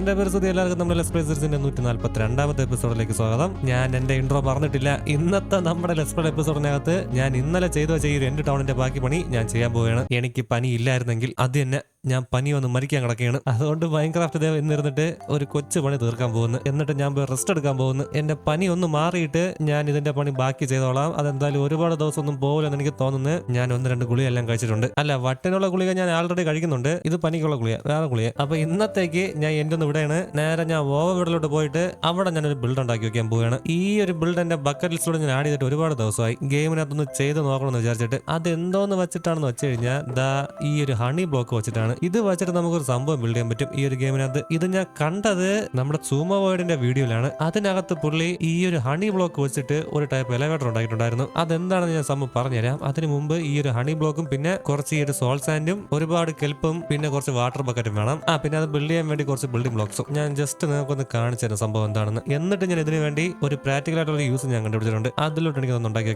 ഗൈസിന്റെ പരിസ്ഥിതി എല്ലാവർക്കും നമ്മുടെ സീരീസിന്റെ നൂറ്റി നാല്പത്തി രണ്ടാമത്തെ എപ്പിസോഡിലേക്ക് സ്വാഗതം. ഞാൻ എന്റെ ഇൻട്രോ പറഞ്ഞിട്ടില്ല ഇന്നത്തെ നമ്മുടെ പ്ലേ എപ്പിസോഡിനകത്ത് ഞാൻ ഇന്നലെ ചെയ്തു വെച്ച ഈ രണ്ട് ടൗണിന്റെ ബാക്കി പണി ഞാൻ ചെയ്യാൻ പോവുകയാണ്. എനിക്ക് പനി ഇല്ലായിരുന്നെങ്കിൽ അത് തന്നെ ഞാൻ പനി വന്ന് മരിക്കാൻ കിടക്കുകയാണ്. അതുകൊണ്ട് മൈൻക്രാഫ്റ്റ് ദേവ് എന്നിരുന്നിട്ട് ഒരു കൊച്ചു പണി തീർക്കാൻ പോകുന്നു. എന്നിട്ട് ഞാൻ പോയി റെസ്റ്റ് എടുക്കാൻ പോകുന്നു. എന്റെ പനി ഒന്ന് മാറിയിട്ട് ഞാൻ ഇതിന്റെ പണി ബാക്കി ചെയ്തോളാം. അതെന്തായാലും ഒരുപാട് ദിവസം ഒന്നും പോകില്ലെന്ന് എനിക്ക് തോന്നുന്നു. ഞാൻ ഒന്ന് രണ്ട് ഗുളിക എല്ലാം കഴിച്ചിട്ടുണ്ട്. അല്ല വട്ടനുള്ള ഗുളിക ഞാൻ ആൾറെഡി കഴിക്കുന്നുണ്ട്. ഇത് പനിക്കുള്ള ഗുളിക വേറെ ഗുളിക. അപ്പൊ ഇന്നത്തേക്ക് ഞാൻ എന്റെ ഒന്ന് ഇവിടെയാണ് നേരെ ഞാൻ ഓവർ വീട്ടിലോട്ട് പോയിട്ട് അവിടെ ഞാൻ ഒരു ബിൽഡ് ഉണ്ടാക്കി വെക്കാൻ പോവുകയാണ്. ഈ ഒരു ബിൽഡ് എന്റെ ബക്കറ്റ് ഞാൻ ആഡ് ചെയ്തിട്ട് ഒരുപാട് ദിവസമായി. ഗെയിമിനകത്തൊന്ന് ചെയ്ത് നോക്കണമെന്ന് വിചാരിച്ചിട്ട് അത് എന്തോന്ന് വെച്ചിട്ടാണെന്ന് വെച്ച് കഴിഞ്ഞാൽ ദാ ഈ ഒരു ഹണി ബ്ലോക്ക് വെച്ചിട്ടാണ് ഇത് വെച്ചിട്ട് നമുക്കൊരു സംഭവം ബിൽഡ് ചെയ്യാൻ പറ്റും. ഈ ഒരു ഗെയിമിനകത്ത്. ഇത് ഞാൻ കണ്ടത് നമ്മുടെ സൂമ വേർഡിന്റെ വീഡിയോയിലാണ്. അതിനകത്ത് പുള്ളി ഈ ഒരു ഹണി ബ്ലോക്ക് വെച്ചിട്ട് ഒരു ടൈപ്പ് എലവേറ്റർ ഉണ്ടാക്കിയിട്ടുണ്ടായിരുന്നു. അതെന്താണെന്ന് ഞാൻ സംഭവം പറഞ്ഞുതരാം. അതിന് മുമ്പ് ഈ ഒരു ഹണി ബ്ലോക്കും പിന്നെ കുറച്ച് ഈ ഒരു സോൾ സാൻഡും ഒരുപാട് കെൽപ്പും പിന്നെ കുറച്ച് വാട്ടർ ബക്കറ്റും വേണം. ആ പിന്നെ അത് ബിൽഡ് ചെയ്യാൻ വേണ്ടി കുറച്ച് ബിൽഡിംഗ് ബ്ലോക്സും ഞാൻ ജസ്റ്റ് നിങ്ങൾക്കൊന്ന് കാണിച്ചു തരാം സംഭവം എന്താണെന്ന്. എന്നിട്ട് ഞാൻ ഇതിനു വേണ്ടി ഒരു പ്രാക്ടിക്കൽ ആയിട്ടുള്ള യൂസ് ഞാൻ കണ്ടുപിടിച്ചിട്ടുണ്ട്. അതിലോട്ട് എനിക്ക് ഒന്ന് ഉണ്ടാക്കി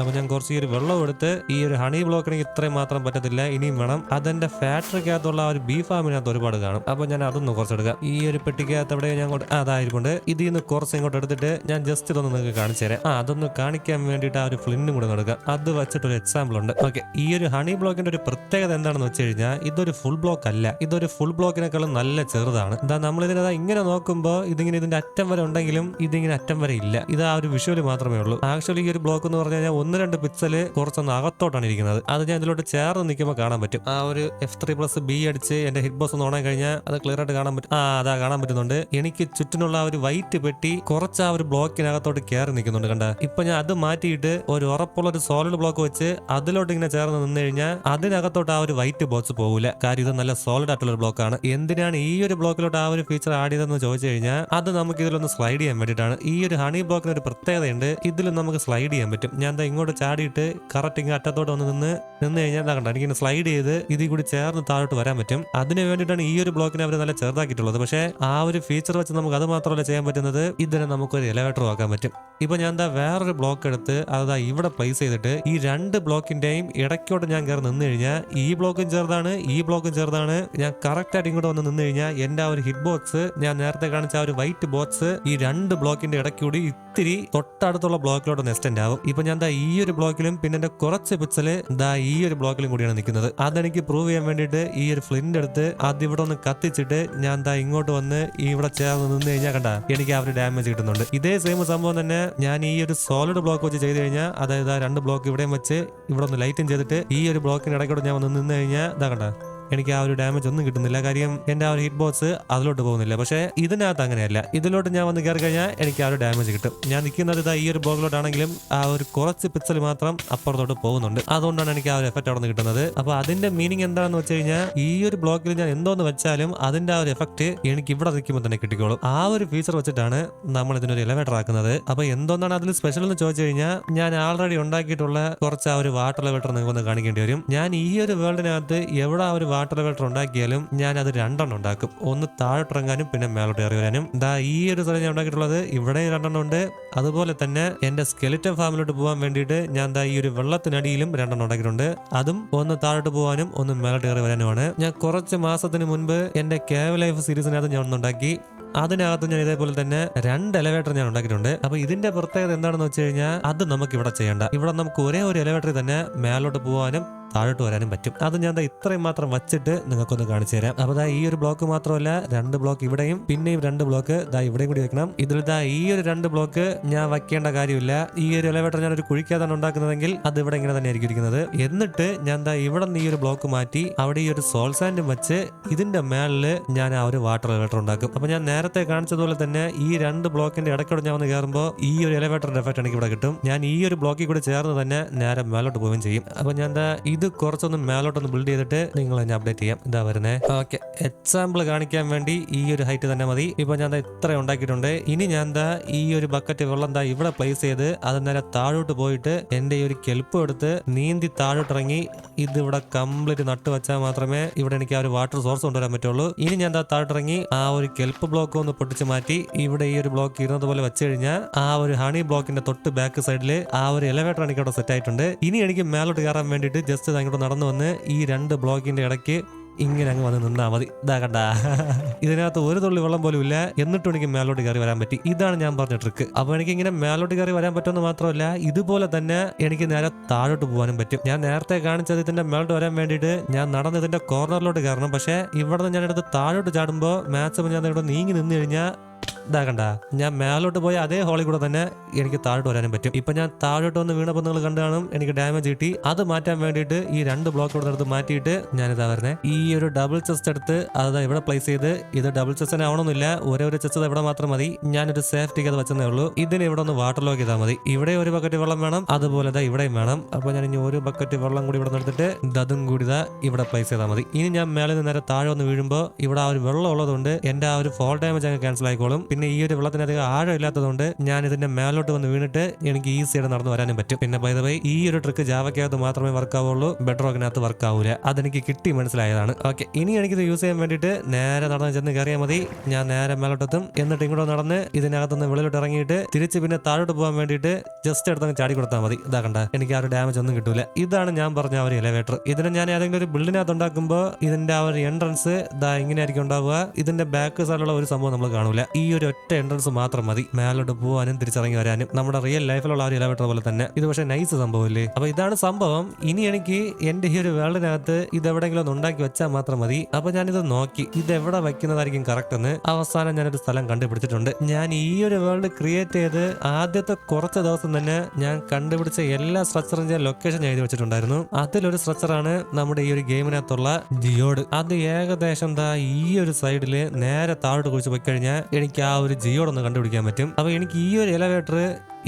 അപ്പൊ ഞാൻ കുറച്ച് ഈ ഒരു വെള്ളം എടുത്ത് ഈ ഒരു ഹണി ബ്ലോക്ക് ഇത്രയും മാത്രം പറ്റത്തില്ല. ഇനിയും വേണം. അതെന്റെ ഫാക്ടറിക്കകത്തുള്ള ആ ഒരു ബീഫ് ഫാമിനകത്ത് ഒരുപാട് കാണും. അപ്പൊ ഞാൻ അതൊന്ന് കുറച്ചെടുക്കാം ഈ ഒരു പെട്ടിക്കകത്ത് അവിടെ ഞാൻ അതായിരിക്കുണ്ട് ഇതിൽ നിന്ന് കുറച്ച് ഇങ്ങോട്ട് എടുത്തിട്ട് ഞാൻ ജസ്റ്റ് ഇതൊന്ന് നിങ്ങൾക്ക് കാണിച്ചു തരാം. ആ അതൊന്ന് കാണിക്കാൻ വേണ്ടിയിട്ട് ആ ഒരു ഫ്ലിന്നും കൂടെ നടക്കുക അത് വെച്ചിട്ട് ഒരു എക്സാമ്പിൾ ഉണ്ട്. ഓക്കെ ഈ ഒരു ഹണി ബ്ലോക്കിന്റെ ഒരു പ്രത്യേകത എന്താണെന്ന് വെച്ച് കഴിഞ്ഞാൽ ഇതൊരു ഫുൾ ബ്ലോക്ക് അല്ല. ഇതൊരു ഫുൾ ബ്ലോക്കിനേക്കാളും നല്ല ചെറുതാണ്. എന്താ നമ്മൾ ഇതിനെ ഇങ്ങനെ നോക്കുമ്പോൾ ഇതിങ്ങനെ ഇതിന്റെ അറ്റം വരെ ഉണ്ടെങ്കിലും ഇതിങ്ങനെ അറ്റം വരെ ഇല്ല. ഇത് ആ ഒരു വിഷ്വൽ മാത്രമേ ഉള്ളൂ. ആക്ച്വലി ഈ ഒരു ബ്ലോക്ക് എന്ന് പറഞ്ഞു കഴിഞ്ഞാൽ ഒന്ന് രണ്ട് പിക്സൽ കുറച്ചൊന്ന് അകത്തോട്ടാണ് ഇരിക്കുന്നത്. അത് ഞാൻ ഇതിലോട്ട് ചേർന്ന് നിൽക്കുമ്പോൾ കാണാൻ പറ്റും. ആ ഒരു എഫ് ത്രീ പ്ലസ് ബി അടിച്ച് എന്റെ ഹിറ്റ് ബോസ് ഒന്ന് ഓണായി കഴിഞ്ഞാൽ അത് ക്ലിയർ ആയിട്ട് കാണാൻ പറ്റും ആ അതാ കാണാൻ പറ്റുന്നുണ്ട്. എനിക്ക് ചുറ്റിനുള്ള ഒരു വൈറ്റ് പെട്ടി കുറച്ച് ആ ഒരു ബ്ലോക്കിനകത്തോട്ട് കയറി നിൽക്കുന്നുണ്ട് കണ്ട. ഇപ്പൊ ഞാൻ അത് മാറ്റിയിട്ട് ഒരു ഉറപ്പുള്ള ഒരു സോളിഡ് ബ്ലോക്ക് വെച്ച് അതിലോട്ട് ഇങ്ങനെ ചേർന്ന് നിന്ന് കഴിഞ്ഞാൽ അതിനകത്തോട്ട് ആ ഒരു വൈറ്റ് ബോക്സ് പോകില്ല കാര്യം ഇത് നല്ല സോളിഡ് ആയിട്ടുള്ള ഒരു ബ്ലോക്കാണ് എന്തിനാണ് ഈ ഒരു ബ്ലോക്കിലോട്ട് ആ ഒരു ഫീച്ചർ ആഡ് ചെയ്തതെന്ന് ചോദിച്ചു കഴിഞ്ഞാൽ അത് നമുക്ക് ഇതിലൊന്ന് സ്ലൈഡ് ചെയ്യാൻ വേണ്ടിയിട്ടാണ്. ഈ ഒരു ഹണി ബ്ലോക്കിന് ഒരു പ്രത്യേകതയുണ്ട്. ഇതിൽ നമുക്ക് സ്ലൈഡ് ചെയ്യാൻ പറ്റും. ഞാൻ ഇങ്ങോട്ട് ചാടിയിട്ട് കറക്റ്റ് ഇങ്ങനെ അറ്റത്തോട്ട് വന്ന് നിന്ന് നിന്ന് കഴിഞ്ഞാൽ ദാ കണ്ട എനിക്ക് സ്ലൈഡ് ചെയ്ത് ഇതിൽ കൂടി ചേർന്ന് താഴോട്ട് വരാൻ പറ്റും. അതിന് വേണ്ടിയിട്ടാണ് ഈ ഒരു ബ്ലോക്കിനെ അവർ നല്ല ചെറുതാക്കിയിട്ടുള്ളത്. പക്ഷേ ആ ഒരു ഫീച്ചർ വെച്ച് നമുക്ക് അത് മാത്രമല്ല ചെയ്യാൻ പറ്റുന്നത് ഇതിനെ നമുക്കൊരു എലവേറ്റർ ആക്കാൻ പറ്റും. ഇപ്പൊ ഞാൻ എന്താ വേറൊരു ബ്ലോക്ക് എടുത്ത് അതാ ഇവിടെ പ്ലേസ് ചെയ്തിട്ട് ഈ രണ്ട് ബ്ലോക്കിന്റെയും ഇടയ്ക്കോട്ട് ഞാൻ കയറി നിന്ന് കഴിഞ്ഞാൽ ഈ ബ്ലോക്കും ചെറുതാണ് ഈ ബ്ലോക്കും ചെറുതാണ്. ഞാൻ കറക്റ്റ് ആയിട്ട് ഇങ്ങോട്ട് വന്ന് നിന്ന് കഴിഞ്ഞാൽ എന്റെ ആ ഒരു ഹിറ്റ് ബോക്സ് ഞാൻ നേരത്തെ കാണിച്ച ആ ഒരു വൈറ്റ് ബോക്സ് ഈ രണ്ട് ബ്ലോക്കിന്റെ ഇടയ്ക്കൂടി ഇത്തിരി തൊട്ടടുത്തുള്ള ബ്ലോക്കിലോട്ട് നെസ്റ്റന്റ് ആവും. ഇപ്പൊ ഞാൻ ദാ ഈ ഒരു ബ്ലോക്കിലും പിന്നെ എന്റെ കുറച്ച് പിക്സൽ ദാ ഈ ഒരു ബ്ലോക്കിലും കൂടിയാണ് നിൽക്കുന്നത്. അതെനിക്ക് പ്രൂവ് ചെയ്യാൻ വേണ്ടിയിട്ട് ഈ ഒരു ഫ്ലിന്റ് എടുത്ത് അത് ഇവിടെ ഒന്ന് കത്തിച്ചിട്ട് ഞാൻ എന്താ ഇങ്ങോട്ട് വന്ന് ഇവിടെ ചേർന്ന് നിന്ന് കഴിഞ്ഞാൽ കണ്ട എനിക്ക് ആ ഒരു ഡാമേജ് കിട്ടുന്നുണ്ട്. ഇതേ സെയിം സംഭവം തന്നെ ഞാൻ ഈ ഒരു സോളിഡ് ബ്ലോക്ക് വെച്ച് ചെയ്ത് കഴിഞ്ഞാൽ അതായത് ആ രണ്ട് ബ്ലോക്ക് ഇവിടെയും വെച്ച് ഇവിടെ ഒന്ന് ലൈറ്റും ചെയ്തിട്ട് ഈ ഒരു ബ്ലോക്കിന് ഇടയ്ക്കൂടെ ഞാൻ വന്ന് നിന്ന് കഴിഞ്ഞാൽ ഇതാ കണ്ട. എനിക്ക് ആ ഒരു ഡാമേജ് ഒന്നും കിട്ടുന്നില്ല. കാര്യം എന്റെ ആ ഒരു ഹിറ്റ് ബോക്സ് അതിലോട്ട് പോകുന്നില്ല. പക്ഷേ ഇതിനകത്ത് അങ്ങനെയല്ല. ഇതിലോട്ട് ഞാൻ വന്ന് കയറി കഴിഞ്ഞാൽ എനിക്ക് ആ ഒരു ഡാമേജ് കിട്ടും. ഞാൻ നിൽക്കുന്നത് ഇതാ ഈ ഒരു ബോഗിലോട്ടാണെങ്കിലും ആ ഒരു കുറച്ച് പിക്സൽ മാത്രം അപ്പുറത്തോട്ട് പോകുന്നുണ്ട്. അതുകൊണ്ടാണ് എനിക്ക് ആ ഒരു എഫക്റ്റ് അവിടെ നിന്ന് കിട്ടുന്നത്. അപ്പൊ അതിന്റെ മീനിങ് എന്താണെന്ന് വെച്ച് കഴിഞ്ഞാൽ ഈ ഒരു ബ്ലോക്കിൽ ഞാൻ എന്തോന്ന് വെച്ചാലും അതിന്റെ ആ ഒരു എഫക്റ്റ് എനിക്ക് ഇവിടെ നിൽക്കുമ്പോൾ തന്നെ കിട്ടിക്കോളും. ആ ഒരു ഫീച്ചർ വെച്ചിട്ടാണ് നമ്മൾ ഇതിനൊരു എലവേറ്റർ ആക്കുന്നത്. അപ്പൊ എന്തോന്നാണ് അതിൽ സ്പെഷ്യൽ എന്ന് ചോദിച്ചു കഴിഞ്ഞാൽ ഞാൻ ആൾറെഡി ഉണ്ടാക്കിയിട്ടുള്ള കുറച്ച് ആ ഒരു വാട്ടർ എലവേറ്റർ നിങ്ങൾക്കൊന്ന് കാണിക്കേണ്ടി വരും. ഞാൻ ഈ ഒരു വേൾഡിനകത്ത് എവിടെ ആ ഒരു എലവേറ്റർ ഉണ്ടാക്കിയാലും ഞാൻ അത് രണ്ടെണ്ണം ഉണ്ടാക്കും. ഒന്ന് താഴോട്ടിറങ്ങാനും പിന്നെ മേലോട്ട് ഇറങ്ങി വരാനും ദാ ഈ ഒരു സ്ഥലം ഞാൻ ഉണ്ടാക്കിയിട്ടുള്ളത്. ഇവിടെ രണ്ടെണ്ണം ഉണ്ട്. അതുപോലെ തന്നെ എന്റെ സ്കെലിറ്റൻ ഫാമിലോട്ട് പോകാൻ വേണ്ടിയിട്ട് ഞാൻ ദാ ഈ ഒരു വെള്ളത്തിനടിയിലും രണ്ടെണ്ണം ഉണ്ടാക്കിയിട്ടുണ്ട്. അതും ഒന്ന് താഴോട്ട് പോകാനും ഒന്ന് മേലോട്ട് കയറി വരാനുമാണ്. ഞാൻ കുറച്ച് മാസത്തിന് മുൻപ് എന്റെ കേവ് ലൈഫ് സീരീസിനകത്ത് ഞാൻ ഒന്നുണ്ടാക്കി അതിനകത്ത് ഞാൻ ഇതേപോലെ തന്നെ രണ്ട് എലവേറ്റർ ഞാൻ ഉണ്ടാക്കിയിട്ടുണ്ട്. അപ്പൊ ഇതിന്റെ പ്രത്യേകത എന്താണെന്ന് വെച്ച് കഴിഞ്ഞാൽ അത് നമുക്ക് ഇവിടെ ചെയ്യേണ്ട. ഇവിടെ നമുക്ക് ഒരേ ഒരു എലവേറ്ററിൽ തന്നെ മേലോട്ട് പോകാനും താഴോട്ട് വരാനും പറ്റും. അത് ഞാൻ ഇത്രയും മാത്രം വച്ചിട്ട് നിങ്ങൾക്കൊന്ന് കാണിച്ചു തരാം. അപ്പൊ ദാ ഈ ഒരു ബ്ലോക്ക് മാത്രമല്ല രണ്ട് ബ്ലോക്ക് ഇവിടെയും പിന്നെയും രണ്ട് ബ്ലോക്ക് ദാ ഇവിടെയും കൂടി വെക്കണം. ഇതിൽ ദാ ഈ ഒരു രണ്ട് ബ്ലോക്ക് ഞാൻ വയ്ക്കേണ്ട കാര്യമില്ല. ഈ ഒരു എലവേറ്റർ ഞാൻ ഒരു കുഴിക്കാതാണ് ഉണ്ടാക്കുന്നതെങ്കിൽ അത് ഇവിടെ ഇങ്ങനെ തന്നെ ആയിരിക്കും ഇരിക്കുന്നത്. എന്നിട്ട് ഞാൻ ദാ ഇവിടെ നിന്ന് ഈ ഒരു ബ്ലോക്ക് മാറ്റി അവിടെ ഈ ഒരു സോൾ സാൻഡും വെച്ച് ഇതിന്റെ മേളിൽ ഞാൻ ആ ഒരു വാട്ടർ എലവേറ്റർ ഉണ്ടാക്കും. അപ്പൊ ഞാൻ നേരത്തെ കാണിച്ചതുപോലെ തന്നെ ഈ രണ്ട് ബ്ലോക്കിന്റെ ഇടയ്ക്കൂടെ ഞാൻ വന്ന് കയറുമ്പോൾ ഈ ഒരു എലവേറ്ററിന്റെ എഫക്റ്റ് എനിക്ക് ഇവിടെ കിട്ടും. ഞാൻ ഈ ഒരു ബ്ലോക്കിൽ കൂടി ചേർന്ന് തന്നെ നേരെ മേലോട്ട് പോവുകയും ചെയ്യും. അപ്പൊ ഞാൻ ദാ ഇത് കുറച്ചൊന്ന് മേലോട്ടൊന്ന് ബിൽഡ് ചെയ്തിട്ട് നിങ്ങൾ തന്നെ അപ്ഡേറ്റ് ചെയ്യാം. ഇതാ വരുന്നേ. ഓക്കെ എക്സാമ്പിൾ കാണിക്കാൻ വേണ്ടി ഈ ഒരു ഹൈറ്റ് തന്നെ മതി. ഇപ്പൊ ഞാൻ ഇത്ര ഉണ്ടാക്കിയിട്ടുണ്ട്. ഇനി ഞാൻ എന്താ ഈ ഒരു ബക്കറ്റ് വെള്ളം എന്താ ഇവിടെ പ്ലേസ് ചെയ്ത് അത് നേരെ താഴോട്ട് പോയിട്ട് എന്റെ ഈ ഒരു കെൽപ്പ് എടുത്ത് നീന്തി താഴോട്ട് ഇറങ്ങി ഇത് ഇവിടെ കംപ്ലീറ്റ് നട്ട് വെച്ചാൽ മാത്രമേ ഇവിടെ എനിക്ക് ആ ഒരു വാട്ടർ സോഴ്സ് കൊണ്ടുവരാൻ പറ്റുള്ളൂ. ഇനി ഞാൻ ദാ താഴോട്ടിറങ്ങി ആ ഒരു കെൽപ്പ് ബ്ലോക്ക് ഒന്ന് പൊട്ടിച്ച് മാറ്റി ഇവിടെ ഈ ഒരു ബ്ലോക്ക് ഇരുന്നത് പോലെ വെച്ച് കഴിഞ്ഞാൽ ആ ഒരു ഹണി ബ്ലോക്കിന്റെ തൊട്ട് ബാക്ക് സൈഡിൽ ആ ഒരു എലവേറ്റർ എനിക്ക് അവിടെ സെറ്റ് ആയിട്ടുണ്ട്. ഇനി എനിക്ക് മേലോട്ട് കയറാൻ വേണ്ടിയിട്ട് ജസ്റ്റ് അങ്ങോട്ട് നടന്നു വന്ന് ഈ രണ്ട് ബ്ലോക്കിന്റെ ഇടയ്ക്ക് ഇങ്ങനെ അങ്ങ് വന്ന് നിന്നാ മതി. ഇതാ കണ്ടാ. ഇതിനകത്ത് ഒരു തുള്ളി വെള്ളം പോലും ഇല്ല. എന്നിട്ടും എനിക്ക് മേലോട്ട് കയറി വരാൻ പറ്റി. ഇതാണ് ഞാൻ പറഞ്ഞ ട്രിക്ക് അപ്പൊ എനിക്ക് ഇങ്ങനെ മേലോട്ട് കയറി വരാൻ പറ്റുമെന്ന് മാത്രമല്ല ഇതുപോലെ തന്നെ എനിക്ക് നേരെ താഴോട്ട് പോകാനും പറ്റും. ഞാൻ നേരത്തെ കാണിച്ചത് ഇതിന്റെ മേലോട്ട് വരാൻ വേണ്ടിയിട്ട് ഞാൻ നടന്ന് ഇതിന്റെ കോർണറിലോട്ട് കയറണം. പക്ഷേ ഇവിടെ നിന്ന് ഞാൻ എടുത്ത് താഴോട്ട് ചാടുമ്പോൾ മാക്സിമം ഞാൻ ഇവിടെ നീങ്ങി നിന്ന് കഴിഞ്ഞാൽ ഇതാകണ്ട ഞാൻ മേലോട്ട് പോയ അതേ ഹോളിൽ കൂടെ തന്നെ എനിക്ക് താഴോട്ട് വരാനും പറ്റും. ഇപ്പൊ ഞാൻ താഴോട്ട് വന്ന് വീണപ്പോൾ നിങ്ങൾ കണ്ടു കാണും എനിക്ക് ഡാമേജ് കിട്ടി. അത് മാറ്റാൻ വേണ്ടിയിട്ട് ഈ രണ്ട് ബ്ലോക്ക് ഇവിടെ എടുത്ത് മാറ്റിയിട്ട് ഇതാ വരുന്നത് ഈ ഒരു ഡബിൾ ചെസ്റ്റ് എടുത്ത് അത് ഇവിടെ പ്ലേസ് ചെയ്ത് ഇത് ഡബിൾ ചെസ്റ്റിന് ആവണമെന്നില്ല. ഒരേ ഒരു ചെസ്റ്റ് ഇവിടെ മാത്രം മതി. ഞാനൊരു സേഫ്റ്റിക്ക് അത് വെച്ചതേ ഉള്ളൂ. ഇതിന് ഇവിടെ ഒന്ന് വാട്ടർ ലോക്ക് ചെയ്താൽ മതി. ഇവിടെ ഒരു ബക്കറ്റ് വെള്ളം വേണം അതുപോലെ ദാ ഇവിടെയും വേണം. അപ്പൊ ഞാൻ ഇനി ഒരു ബക്കറ്റ് വെള്ളം കൂടി ഇവിടെ നിന്ന് എടുത്തിട്ട് ദതും കൂടി ഇതാ ഇവിടെ പ്ലേസ് ചെയ്താൽ മതി. ഇനി ഞാൻ മേലെ നിന്ന് നേരെ താഴെ ഒന്ന് വീഴുമ്പോൾ ഇവിടെ ആ ഒരു വെള്ളം ഉള്ളതുകൊണ്ട് എന്റെ ആ ഒരു ഫോൾ ഡാമേജ് അങ്ങ് ക്യാൻസൽ ആയിക്കോളും. പിന്നെ ഈ ഒരു വെള്ളത്തിന് അധികം ആഴം ഇല്ലാത്തതുകൊണ്ട് ഞാൻ ഇതിന്റെ മേലോട്ട് വന്ന് വീണിട്ട് എനിക്ക് ഈസിയായിട്ട് നടന്നു വരാനും പറ്റും. പിന്നെ ബൈ ഈ ഒരു ട്രിക്ക് ജാവയ്ക്കകത്ത് മാത്രമേ വർക്ക് ആവുള്ളൂ ബെഡ്റോക്കിനകത്ത് വർക്ക് ആവൂല. അതെനിക്ക് കിട്ടി മനസ്സിലായതാണ്. ഓക്കെ ഇനി എനിക്കിത് യൂസ് ചെയ്യാൻ വേണ്ടിയിട്ട് നേരെ നടന്ന് ചെന്ന് കയറിയാൽ മതി. ഞാൻ നേരെ മേലോട്ടെത്തും. എന്നിട്ട് ഇങ്ങോട്ട് നടന്ന് ഇതിനകത്തുനിന്ന് വെളിയിലോട്ട് ഇറങ്ങിയിട്ട് തിരിച്ച് പിന്നെ താഴോട്ട് പോകാൻ വേണ്ടിയിട്ട് ജസ്റ്റ് എടുത്തങ്ങ് ചാടി കൊടുത്താൽ മതി. ഇതാ കണ്ട എനിക്ക് ആ ഒരു ഡാമേജ് ഒന്നും കിട്ടൂല. ഇതാണ് ഞാൻ പറഞ്ഞ ഒരു എലവേറ്റർ ഇതിനെ ഞാൻ ഏതെങ്കിലും ഒരു ബിൽഡിനകത്ത് ഉണ്ടാക്കുമ്പോൾ ഇതിന്റെ ആ ഒരു എൻട്രൻസ് ഇതാ ഇങ്ങനെയായിരിക്കും ഉണ്ടാവുക. ഇതിന്റെ ബാക്ക് സൈഡിലുള്ള ഒരു സംഭവം നമ്മൾ കാണൂല. ഈ ഒറ്റ എൻട്രൻസ് മാത്രം മതി. മേലോട്ട് പോകാനും തിരിച്ചിറങ്ങി വരാനും. നമ്മുടെ റിയൽ ലൈഫിലുള്ള ഒരു എലവേറ്റർ പോലെ തന്നെ. ഇത് പക്ഷേ നൈസ് സംഭവമില്ലേ അപ്പൊ ഇതാണ് സംഭവം. ഇനി എനിക്ക് എന്റെ ഈ ഒരു വേൾഡിനകത്ത് ഇത് എവിടെയെങ്കിലും ഒന്ന് ഉണ്ടാക്കി വെച്ചാൽ മാത്രം മതി. അപ്പൊ ഞാനിത് നോക്കി. ഇത് എവിടെ വെക്കുന്നതായിരിക്കും കറക്റ്റ് എന്ന് അവസാനം ഞാനൊരു സ്ഥലം കണ്ടുപിടിച്ചിട്ടുണ്ട്. ഞാൻ ഈ ഒരു വേൾഡ് ക്രിയേറ്റ് ചെയ്ത് ആദ്യത്തെ കുറച്ച് ദിവസം തന്നെ ഞാൻ കണ്ടുപിടിച്ച എല്ലാ സ്ട്രക്ചറും ഞാൻ ലൊക്കേഷൻ എഴുതി വെച്ചിട്ടുണ്ടായിരുന്നു. അതിലൊരു സ്ട്രക്ചറാണ് നമ്മുടെ ഈ ഒരു ഗെയിമിനകത്തുള്ള ജിയോഡ് അത് ഏകദേശം ദാ ഈ ഒരു സൈഡിൽ നേരെ താഴോട്ട് കുറിച്ച് പോയി കഴിഞ്ഞാൽ എനിക്ക് ആ ഒരു ജിയോടൊന്ന് കണ്ടുപിടിക്കാൻ പറ്റും. അപ്പോൾ എനിക്ക് ഈ ഒരു എലവേറ്റർ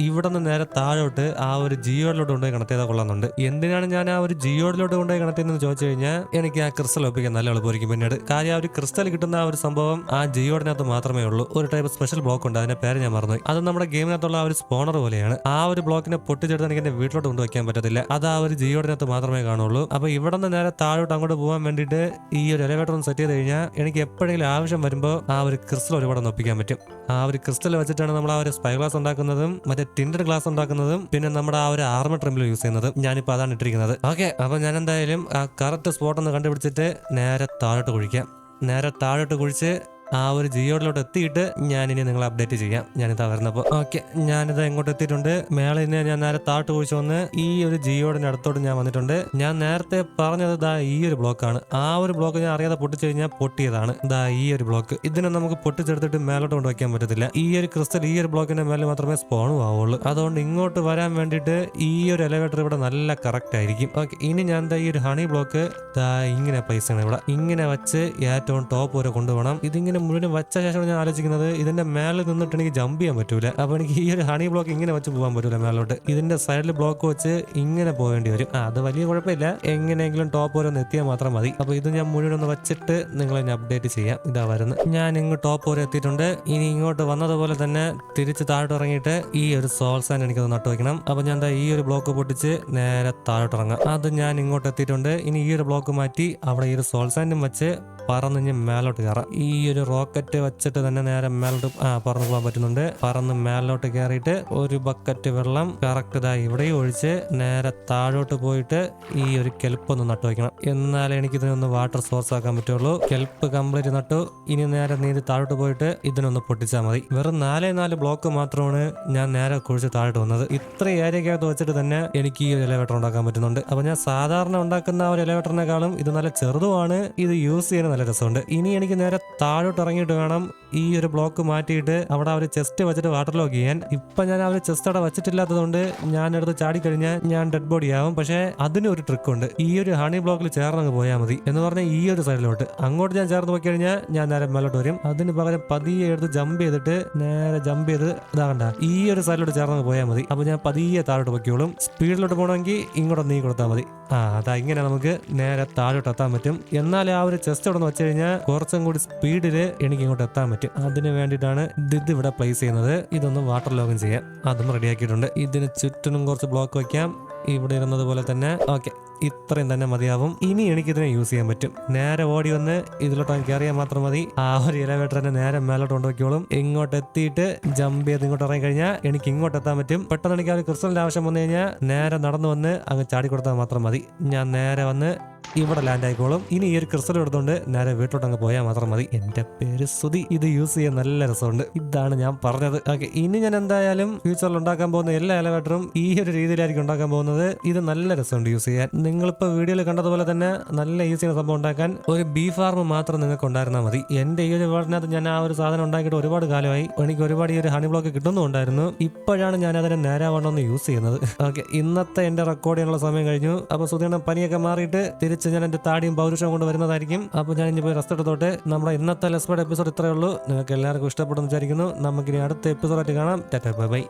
ഇവിടെ നിന്ന് നേരെ താഴോട്ട് ആ ഒരു ജിയോഡിലോട്ട് കൊണ്ടുപോയി കണക്ട് ചെയ്താൽ കൊള്ളാമെന്നുണ്ട് എന്തിനാണ് ഞാൻ ആ ഒരു ജിയോഡിലോട്ട് കൊണ്ടുപോയി കണക്ട് ചെയ്യുന്നത് ചോദിച്ചു കഴിഞ്ഞാൽ എനിക്ക് ആ ക്രിസ്റ്റൽ ഒപ്പിക്കാൻ നല്ല എളുപ്പമായിരിക്കും പിന്നീട് കാര്യം ആ ഒരു ക്രിസ്റ്റൽ കിട്ടുന്ന ആ ഒരു സംഭവം ആ ജിയോഡിനകത്ത് മാത്രമേ ഉള്ളൂ ഒരു ടൈപ്പ് സ്പെഷ്യൽ ബ്ലോക്ക് ഉണ്ട് അതിന്റെ പേര് ഞാൻ മറന്നു അത് നമ്മുടെ ഗെയിമിനകത്തുള്ള ആ ഒരു സ്പോണർ പോലെയാണ് ആ ഒരു ബ്ലോക്കിനെ പൊട്ടിച്ചെടുത്ത് എനിക്ക് എന്റെ വീട്ടിലോട്ട് കൊണ്ടുവയ്ക്കാൻ പറ്റത്തില്ല അത് ആ ഒരു ജിയോഡിനകത്ത് മാത്രമേ കാണുള്ളൂ അപ്പൊ ഇവിടെ നിന്ന് നേരെ താഴോട്ട് അങ്ങോട്ട് പോകാൻ വേണ്ടിയിട്ട് ഈ ഒരു എലവേറ്റർ ഒന്ന് സെറ്റ് ചെയ്ത് കഴിഞ്ഞാൽ എനിക്ക് എപ്പോഴെങ്കിലും ആവശ്യം വരുമ്പോൾ ആ ഒരു ക്രിസ്റ്റൽ ഒരുപാട് ഒപ്പിക്കാൻ പറ്റും ആ ഒരു ക്രിസ്റ്റൽ വെച്ചിട്ടാണ് നമ്മൾ ആ ഒരു സ്പൈ ഗ്ലാസ് ഉണ്ടാക്കുന്നതും മറ്റേ ടിൻഡഡ് ഗ്ലാസ് ഉണ്ടാക്കുന്നതും പിന്നെ നമ്മുടെ ആ ഒരു ആർമ ട്രിമ്പിൽ യൂസ് ചെയ്യുന്നതും ഞാനിപ്പോൾ അതാണ് ഇട്ടിരിക്കുന്നത്. ഓക്കെ അപ്പോൾ ഞാൻ എന്തായാലും ആ കറക്റ്റ് സ്പോട്ട് ഒന്ന് കണ്ടുപിടിച്ചിട്ട് നേരെ താഴോട്ട് കുഴിക്കാം. നേരെ താഴോട്ട് കുഴിച്ച് ആ ഒരു ജിയോഡിലോട്ട് എത്തിയിട്ട് ഞാൻ ഇനി നിങ്ങളെ അപ്ഡേറ്റ് ചെയ്യാം. ഞാൻ തകർന്നപ്പോൾ ഓക്കെ ഞാനിത് എങ്ങോട്ട് എത്തിയിട്ടുണ്ട്? മേളെ ഇന്ന് ഞാൻ നേരെ താട്ട് കുഴിച്ച് വന്ന് ഈ ഒരു ജിയോഡിന്റെ അടുത്തോട്ട് ഞാൻ വന്നിട്ടുണ്ട്. ഞാൻ നേരത്തെ പറഞ്ഞത് ദാ ഈ ഒരു ബ്ലോക്കാണ്. ആ ഒരു ബ്ലോക്ക് ഞാൻ അറിയാതെ പൊട്ടിച്ചു കഴിഞ്ഞാൽ പൊട്ടിയതാണ്. ദാ ഈ ഒരു ബ്ലോക്ക്. ഇതിനെ നമുക്ക് പൊട്ടിച്ചെടുത്തിട്ട് മേലോട്ട് കൊണ്ടുവയ്ക്കാൻ പറ്റത്തില്ല. ഈ ഒരു ക്രിസ്റ്റൽ ഈ ഒരു ബ്ലോക്കിന്റെ മേലെ മാത്രമേ സ്പോണും ആവുള്ളൂ. അതുകൊണ്ട് ഇങ്ങോട്ട് വരാൻ വേണ്ടിയിട്ട് ഈ ഒരു എലവേറ്റർ ഇവിടെ നല്ല കറക്റ്റ് ആയിരിക്കും. ഓക്കെ ഇനി ഞാൻ ദാ ഈ ഒരു ഹണി ബ്ലോക്ക് ദാ ഇങ്ങനെ ചെയ്യണം ഇവിടെ. ഇങ്ങനെ വെച്ച് ഏറ്റവും ടോപ്പ് വരെ കൊണ്ടുപോകണം. ഇതിങ്ങനെ മുഴുവൻ വെച്ച ശേഷമാണ് ഞാൻ ആലോചിക്കുന്നത്. ഇതിന്റെ മേലെ നിന്നിട്ട് എനിക്ക് ജമ്പ് ചെയ്യാൻ പറ്റൂല. അപ്പൊ എനിക്ക് ഈ ഒരു ഹണി ബ്ലോക്ക് ഇങ്ങനെ വെച്ച് പോകാൻ പറ്റൂല മേലോട്ട് ഇതിന്റെ സൈഡിൽ ബ്ലോക്ക് വെച്ച് ഇങ്ങനെ പോകേണ്ടി വരും. അത് വലിയ കുഴപ്പമില്ല. എങ്ങനെയെങ്കിലും ടോപ്പ് വരെ എത്തിയാൽ മാത്രം മതി. അപ്പൊ ഇത് ഞാൻ മുഴുവൻ ഒന്ന് വെച്ചിട്ട് നിങ്ങളെ അപ്ഡേറ്റ് ചെയ്യാം. ഇതാ വരുന്നത്. ഞാൻ ഇങ്ങ് ടോപ്പ് വരെ എത്തിയിട്ടുണ്ട്. ഇനി ഇങ്ങോട്ട് വന്നതുപോലെ തന്നെ തിരിച്ച് താഴോട്ട് ഇറങ്ങിയിട്ട് ഈ ഒരു സോൾസാൻ എനിക്ക് എനിക്കത് നട്ടു വെക്കണം. അപ്പൊ ഞാൻ എന്താ ഈ ഒരു ബ്ലോക്ക് പൊട്ടിച്ച് നേരെ താഴോട്ട് ഇറങ്ങാം. അത് ഞാൻ ഇങ്ങോട്ട് എത്തിയിട്ടുണ്ട്. ഇനി ഈ ഒരു ബ്ലോക്ക് മാറ്റി അവിടെ ഈ ഒരു സോൾസാനും വെച്ച് പറന്ന് ഇനി മേലോട്ട് കയറാം. ഈ ഒരു റോക്കറ്റ് വെച്ചിട്ട് തന്നെ നേരെ മേലോട്ട് ആ പറന്ന് പോകാൻ പറ്റുന്നുണ്ട്. പറന്ന് മേലോട്ട് കയറിയിട്ട് ഒരു ബക്കറ്റ് വെള്ളം കറക്റ്റ് ഇതായി ഇവിടെയും ഒഴിച്ച് നേരെ താഴോട്ട് പോയിട്ട് ഈ ഒരു കെൽപ്പ് ഒന്ന് നട്ടു വയ്ക്കണം എന്നാലേ എനിക്ക് ഇതിനൊന്ന് വാട്ടർ സോഴ്സ് ആക്കാൻ പറ്റുള്ളൂ. കെൽപ്പ് കംപ്ലീറ്റ് നട്ടു. ഇനി നേരെ നീന്തി താഴോട്ട് പോയിട്ട് ഇതിനൊന്ന് പൊട്ടിച്ചാൽ മതി. വെറും നാലേ നാല് ബ്ലോക്ക് മാത്രമാണ് ഞാൻ നേരെ കുഴിച്ച് താഴോട്ട് വന്നത്. ഇത്ര ഏരിയക്കകത്ത് വെച്ചിട്ട് തന്നെ എനിക്ക് ഈ ഒരു എലവേറ്റർ ഉണ്ടാക്കാൻ പറ്റുന്നുണ്ട്. അപ്പൊ ഞാൻ സാധാരണ ഉണ്ടാക്കുന്ന ഒരു എലവേറ്ററിനെക്കാളും ഇത് നല്ല ചെറുതുമാണ്. ഇത് യൂസ് ചെയ്യാൻ നല്ല രസമുണ്ട്. ഇനി എനിക്ക് നേരെ താഴോട്ട് ഇറങ്ങിയിട്ട് വേണം ഈ ഒരു ബ്ലോക്ക് മാറ്റിയിട്ട് അവിടെ ഒരു ചെസ്റ്റ് വെച്ചിട്ട് വാട്ടർ ലോക്ക് ചെയ്യാൻ. ഇപ്പൊ ഞാൻ ഒരു ചെസ്റ്റ് അവിടെ വെച്ചിട്ടില്ലാത്തതുകൊണ്ട് ഞാൻ എടുത്ത് ചാടിക്കഴിഞ്ഞാൽ ഞാൻ ഡെഡ് ബോഡി ആവും. പക്ഷേ അതിന് ഒരു ട്രിക്ക് ഉണ്ട്. ഈ ഒരു ഹണി ബ്ലോക്കിൽ ചേർന്നങ്ങ് പോയാൽ മതി എന്ന് പറഞ്ഞാൽ ഈ ഒരു സൈഡിലോട്ട് അങ്ങോട്ട് ഞാൻ ചേർന്ന് പോയി കഴിഞ്ഞാൽ ഞാൻ നേരെ മേലോട്ട് വരും. അതിന് പകരം പതിയെ എടുത്ത് ജമ്പ് ചെയ്തിട്ട് നേരെ ജമ്പ് ചെയ്ത് ഇതാകണ്ട ഈ ഒരു സൈഡിലോട്ട് ചേർന്ന് പോയാൽ മതി. അപ്പൊ ഞാൻ പതിയെ താഴോട്ട് പൊയ്ക്കോളും. സ്പീഡിലോട്ട് പോകണമെങ്കിൽ ഇങ്ങോട്ട് നീ കൊടുത്താൽ മതി. ആ അതാ ഇങ്ങനെ നമുക്ക് നേരെ താഴോട്ട് എത്താൻ പറ്റും. എന്നാൽ ആ ഒരു ചെസ്റ്റ് ഇവിടെ നിന്ന് വെച്ച് കഴിഞ്ഞാൽ കുറച്ചും കൂടി സ്പീഡിൽ എനിക്ക് ഇങ്ങോട്ട് എത്താൻ പറ്റും. അതിന് വേണ്ടിയിട്ടാണ് ഇത് ഇവിടെ പ്ലേസ് ചെയ്യുന്നത്. ഇതൊന്ന് വാട്ടർ ലോഗിൻ ചെയ്യാം അതും റെഡിയാക്കിയിട്ടുണ്ട് ഇതിന് ചുറ്റിനും കുറച്ച് ബ്ലോക്ക് വെക്കാം. ഇവിടെ ഇരുന്നത് പോലെ തന്നെ. ഓക്കെ ഇത്രയും തന്നെ മതിയാവും. ഇനി എനിക്കിതിനെ യൂസ് ചെയ്യാൻ പറ്റും. നേരെ ഓടി വന്ന് ഇതിലോട്ട് കയറിയാൽ മാത്രം മതി. ആ ഒരു ഇലവേറ്റർ തന്നെ നേരെ മേലോട്ട് കൊണ്ടുപോയിക്കോളും ഇങ്ങോട്ട് എത്തിയിട്ട് ജമ്പ് ചെയ്ത് ഇങ്ങോട്ട് ഇറങ്ങി കഴിഞ്ഞാൽ എനിക്ക് ഇങ്ങോട്ട് എത്താൻ പറ്റും. പെട്ടെന്ന് എനിക്ക് ആ ഒരു ക്രിസ്റ്റലിന്റെ ആവശ്യം വന്നു കഴിഞ്ഞാൽ നേരെ നടന്നു വന്ന് അങ്ങ് ചാടി കൊടുത്താൽ മാത്രം മതി. ഞാൻ നേരെ വന്ന് ഇവിടെ ലാൻഡ് ആയിക്കോളും. ഇനി ഈ ഒരു ക്രിസ്റ്റൽ എടുത്തുകൊണ്ട് നേരെ വീട്ടിലോട്ട് അങ്ങ് പോയാൽ മാത്രം മതി. എന്റെ പേര് സുതി ഇത് യൂസ് ചെയ്യാൻ നല്ല രസമുണ്ട്. ഇതാണ് ഞാൻ പറഞ്ഞത്. ഓക്കെ ഇനി ഞാൻ എന്തായാലും ഫ്യൂച്ചറിൽ ഉണ്ടാക്കാൻ പോകുന്ന എല്ലാ എലവേറ്ററും ഈ ഒരു രീതിയിലായിരിക്കും ഉണ്ടാക്കാൻ പോകുന്നത്. ഇത് നല്ല രസമുണ്ട് യൂസ് ചെയ്യാൻ. നിങ്ങളിപ്പോൾ വീഡിയോയിൽ കണ്ടതുപോലെ തന്നെ നല്ല ഈസിയാണ് സംഭവം ഉണ്ടാക്കാൻ ഒരു ബീ ഫാർമ് മാത്രം നിങ്ങൾക്ക് ഉണ്ടായിരുന്നാൽ മതി. എന്റെ ഈ ഒരു വേർഡിനകത്ത് ഞാൻ ആ ഒരു സാധനം ഉണ്ടാക്കിയിട്ട് ഒരുപാട് കാലമായി. എനിക്ക് ഒരുപാട് ഈ ഒരു ഹണി ബ്ലോക്ക് കിട്ടുന്നുണ്ടായിരുന്നു ഇപ്പോഴാണ് ഞാൻ അതിനെ നേരാവണ്ണം യൂസ് ചെയ്യുന്നത്. ഓക്കെ ഇന്നത്തെ എന്റെ റെക്കോർഡ് ചെയ്യാനുള്ള സമയം കഴിഞ്ഞു. അപ്പൊ സുധീണ പനിയൊക്കെ മാറിയിട്ട് തിരിച്ച് ഞാൻ എന്റെ താടിയും പൗരുഷവും കൊണ്ട് വരുന്നതായിരിക്കും. അപ്പോൾ ഞാൻ ഇനി പോയി റെസ്റ്റ് എടുത്തോട്ടെ. നമ്മുടെ ഇന്നത്തെ ലെസ്പേഡ് എപ്പിസോഡ് ഇത്രയേ ഉള്ളൂ. നിങ്ങൾക്ക് എല്ലാവർക്കും ഇഷ്ടപ്പെടുന്നു വിചാരിക്കുന്നു. നമുക്കിനി അടുത്ത എപ്പിസോഡായിട്ട് കാണാം. Tata bye bye.